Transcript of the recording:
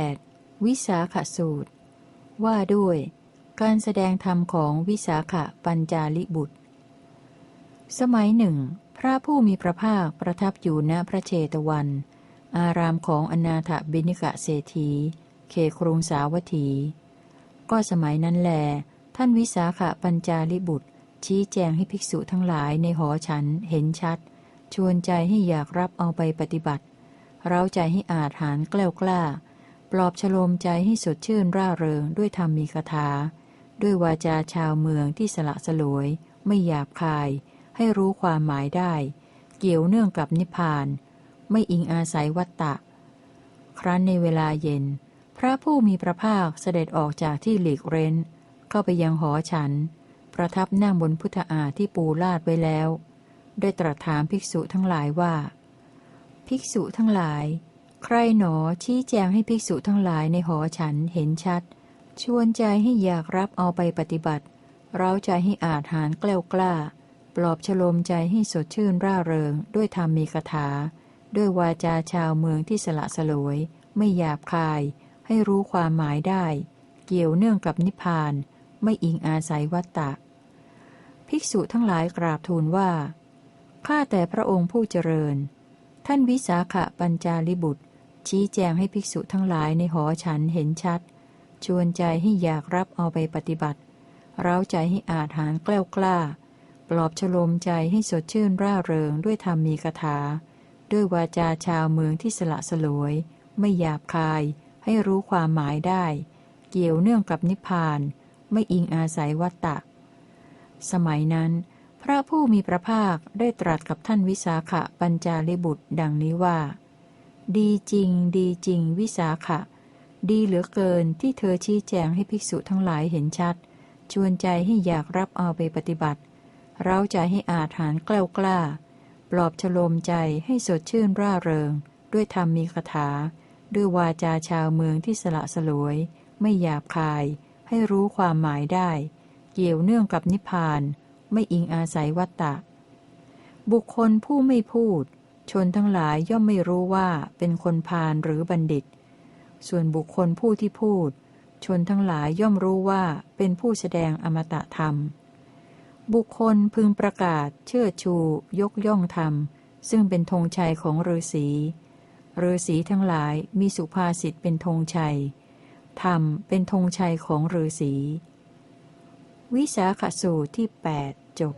8. วิสาขสูตร ว่าด้วย การแสดงธรรมของวิสาขปัญจาลิบุตร สมัยหนึ่ง พระผู้มีพระภาคประทับอยู่ณพระเชตวัน อารามของอนาถบิณิกะเศรษฐีเขครุงสาวัตถี ก็สมัยนั้นแล ท่านวิสาขปัญจาลิบุตร ชี้แจงให้ภิกษุทั้งหลายในหอฉันเห็นชัด ชวนใจให้อยากรับเอาไปปฏิบัติ เร้าใจให้อาจหารกล้วกล้า ปลอบฉโลมใจให้สดชื่นร่าเริงด้วยธรรมมีคาถา ด้วยวาจาชาวเมืองที่สละสลวย ไม่หยาบคาย ให้รู้ความหมายได้ เกี่ยวเนื่องกับนิพพาน ไม่อิงอาศัยวัตตะ ครั้นในเวลาเย็น พระผู้มีพระภาคเสด็จออกจากที่หลีกเร้น เข้าไปยังหอฉัน ประทับนั่งบนพุทธาที่ปูลาดไว้แล้ว ได้ตรัสถามภิกษุทั้งหลายว่า ภิกษุทั้งหลาย ใครหนอชี้แจงให้ภิกษุทั้งหลายในหอฉันเห็นชัด ชวนใจให้อยากรับเอาไปปฏิบัติ เร้าใจให้อาจหารแกล้วกล้า ปลอบฉโลมใจให้สดชื่นร่าเริง ด้วยธรรมมีคาถา ด้วยวาจาชาวเมืองที่สละสลวย ไม่หยาบคาย ให้รู้ความหมายได้ เกี่ยวเนื่องกับนิพพาน ไม่อิงอาศัยวัตตะ ภิกษุทั้งหลายกราบทูลว่าข้าแต่พระองค์ผู้เจริญ ท่านวิสาขปัญจาลิบุตร ชี้แจงให้ภิกษุทั้งหลายในหอฉันเห็นชัด ชวนใจให้อยากรับเอาไปปฏิบัติเร้าใจให้อาจหารแกล้วกล้า ปลอบฉลมใจให้สดชื่นร่าเริงด้วยธรรมมีคาถา ด้วยวาจาชาวเมืองที่สละสลวย ไม่หยาบคาย ให้รู้ความหมายได้ เกี่ยวเนื่องกับนิพพาน ไม่อิงอาศัยวัตตะ สมัยนั้น ระผู้มีพระภาคได้ตรัสกับท่านวิสาขะปัญจาลิบุตร ดังนี้ว่า ดีจริง ดีจริง วิสาขะ ดีเหลือเกินที่เธอชี้แจงให้ภิกษุทั้งหลายเห็นชัด ชวนใจให้อยากรับเอาไปปฏิบัติ เราใจให้อาจหารแกล้วกล้า ปลอบฉโลมใจให้สดชื่นร่าเริง ด้วยธรรมมีคาถา ด้วยวาจาชาวเมืองที่สละสลวย ไม่หยาบคาย ให้รู้ความหมายได้ เกี่ยวเนื่องกับนิพพาน ไม่อิงอาศัยวัตตะ บุคคลผู้ไม่พูด ชนทั้งหลายย่อมไม่รู้ว่าเป็นคนพาลหรือบัณฑิต ส่วนบุคคลผู้ที่พูด ชนทั้งหลายย่อมรู้ว่าเป็นผู้แสดงอมตะธรรม บุคคลพึงประกาศ เชื่อชู ยกย่องธรรม ซึ่งเป็นธงชัยของฤาษีฤาษีทั้งหลายมีสุภาษิตเป็นธงชัยธรรมเป็นธงชัยของฤาษี วิสาขสูตรที่ 8 จบ